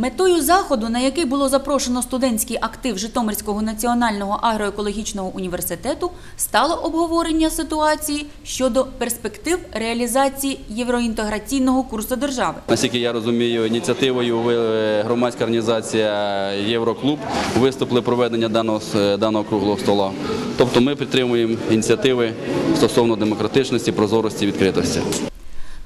Метою заходу, на який було запрошено студентський актив Житомирського національного агроекологічного університету, стало обговорення ситуації щодо перспектив реалізації євроінтеграційного курсу держави. Наскільки я розумію, ініціативою ви- громадська організація Євроклуб виступили проведення даного даного круглого стола. Тобто ми підтримуємо ініціативи стосовно демократичності, прозорості, відкритості.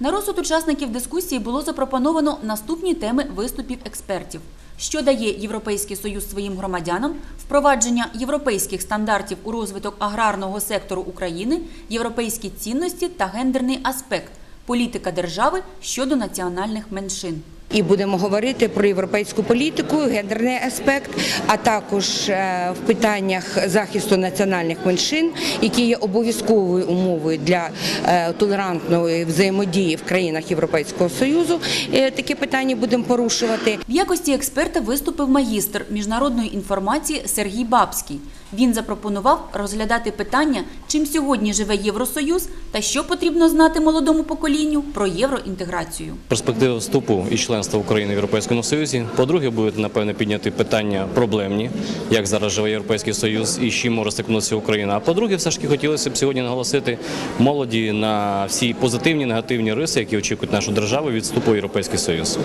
На розсуд учасників дискусії було запропоновано наступні теми виступів експертів. Що дає Європейський Союз своїм громадянам, впровадження європейських стандартів у розвиток аграрного сектору України, європейські цінності та гендерний аспект, політика держави щодо національних меншин. І будемо говорити про європейську політику, гендерний аспект, а також е, в питаннях захисту національних меншин, які є обов'язковою умовою для е, толерантної взаємодії в країнах Європейського Союзу. Е, Такі питання будемо порушувати. В якості експерта виступив магістр міжнародної інформації Сергій Бабський. Він запропонував розглядати питання, чим сьогодні живе Євросоюз та що потрібно знати молодому поколінню про євроінтеграцію. перспективи вступу і членства України в Європейському Союзі. По-друге, будуть напевне підняти питання проблемні, як зараз живе Європейський Союз і з чим може стикнутися Україна. А по-друге, все ж таки хотілося б сьогодні наголосити молоді на всі позитивні, негативні риси, які очікують нашу державу від вступу в Європейський Союз.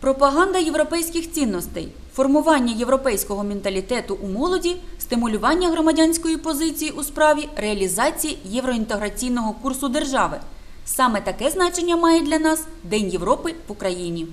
Пропаганда європейських цінностей, формування європейського менталітету у молоді, стимулювання громадянської позиції у справі реалізації євроінтеграційного курсу держави. Саме таке значення має для нас День Європи в Україні.